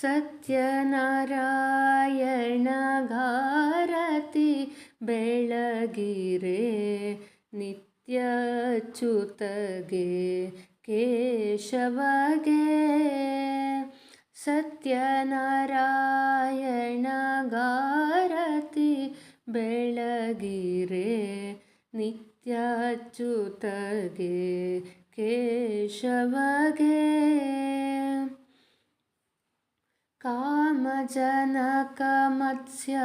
ಸತ್ಯನಾರಾಯಣ ಗಾರತಿ ಬೆಳಗಿರೆ ನಿತ್ಯಚ್ಯುತಗೆ ಕೇಶವಗೆ. ಸತ್ಯನಾರಾಯಣ ಗಾರತಿ ಬೆಳಗಿರೆ ನಿತ್ಯಚ್ಯುತಗೆ ಕೇಶವಗೆ. ಕಾಮಜನಕ ಮತ್ಸ್ಯ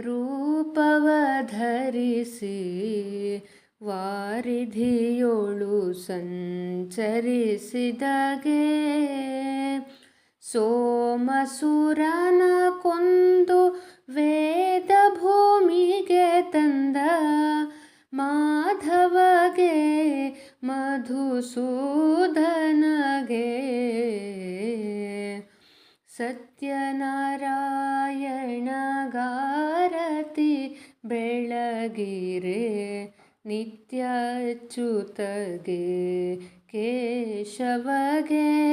ರೂಪವ ಧರಿಸಿ ವಾರಿಧಿಯೋಳು ಸಂಚರಿಸಿದಗೆ ಸೋಮಸುರನ ಕೊಂದು ವೇದ ಭೂಮಿಗೆ ತಂದ ಮಾಧವಗೆ ಮಧುಸೂದನಗೆ ಸತ್ಯನಾರಾಯಣ ಗಾರತಿ ಬೆಳಗಿರೆ ನಿತ್ಯಚ್ಯುತಗೆ ಕೇಶವಗೆ.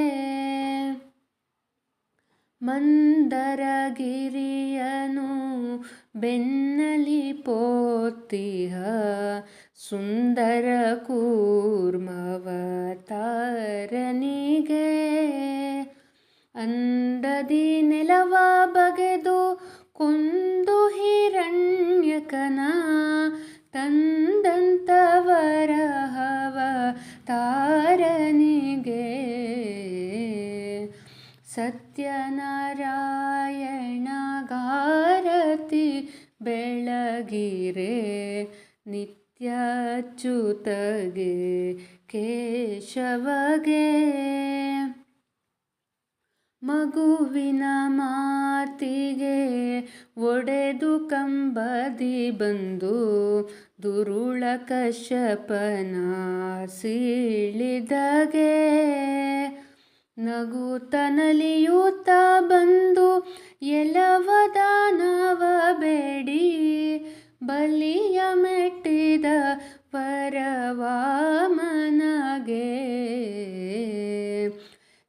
ಮಂದರಗಿರಿಯನು ಬೆನ್ನಲಿ ಪೋತಿಹ ಸುಂದರ ಕೂರ್ಮವತಾರನಿಗೆ. ಅಂದದಿ ನೆಲವ ಬಗೆದು ಕೊಂದು ಹಿರಣ್ಯಕನ. ತಂದಂತವರ ಹವ ತಾರನಿಗೆ. ಸತ್ಯನಾರಾಯಣ ಗಾರತಿ ಬೆಳಗಿರೆ ನಿತ್ಯಚ್ಯುತಗೆ ಕೇಶವಗೆ. ಮಗುವಿನ ಮಾತಿಗೆ ಒಡೆದು ಕಂಬದಿ ಬಂದು ದುರುಳ ಕಶ್ಯಪನ ಸೀಳಿದಗೆ. ನಗುತ್ತನಲಿಯೂತ ಬಂದು ಎಲವದಾನವ ಬೇಡಿ, ಬಲಿಯ ಮೆಟ್ಟಿದ ಪರವಾಮನಗೆ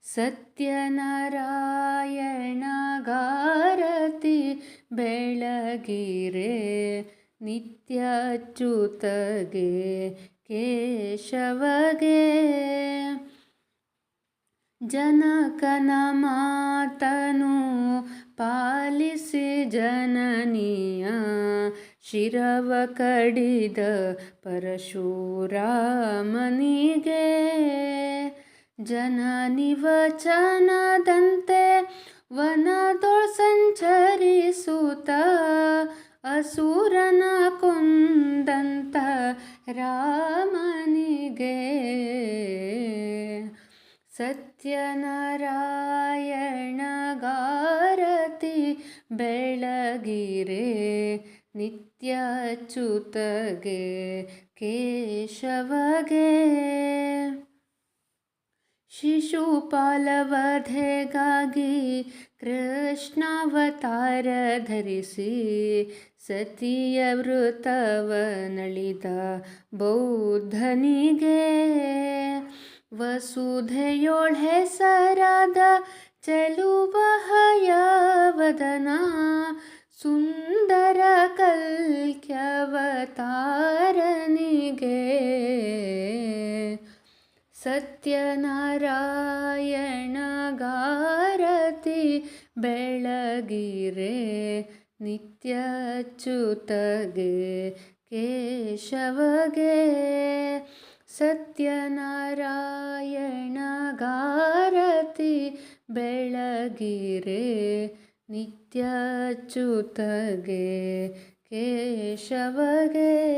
ಸತ್ಯನಾರಾಯಣ ಗಾರತಿ ಬೆಳಗಿರೆ ನಿತ್ಯಚ್ಯುತಗೆ ಕೇಶವಗೆ. ಜನಕನ ಮಾತನು ಪಾಲಿಸಿ ಜನನಿಯ ಶಿರವ ಕಡಿದ ಪರಶುರಾಮನಿಗೆ. ಜನನಿ ವಚನದಂತೆ ವನದೊಳ ಸಂಚರಿಸುತ್ತ ಅಸುರನ ಕೊಂದಂತ ರಾಮನಿಗೆ. ಸತ್ಯನಾರಾಯಣ ಗಾರತಿ ಬೆಳಗಿರೆ ನಿತ್ಯಚ್ಯುತಗೆ ಕೇಶವಗೆ. ಶಿಶುಪಾಲವಧೆಗಾಗಿ ಕೃಷ್ಣಾವತಾರ ಧರಿಸಿ ಸತಿಯ ವೃತವ ನಳಿದ ಬೌದ್ಧನಿಗೆ ವಸುಧೆಯೋಳ್ ಹೆಸರಾದ ಚೆಲುವಹಯವದನ ಸುಂದರ ಕಲ್ಕ್ಯವತಾರನಿಗೆ ಸತ್ಯನಾರಾಯಣ ಗಾರತಿ ಬೆಳಗಿರೆ ನಿತ್ಯಚ್ಯುತಗೆ ಕೇಶವಗೆ. ಸತ್ಯನಾರಾಯಣ ಗಾರತಿ ಬೆಳಗಿರೆ ನಿತ್ಯಚ್ಯುತಗೆ ಕೇಶವಗೆ.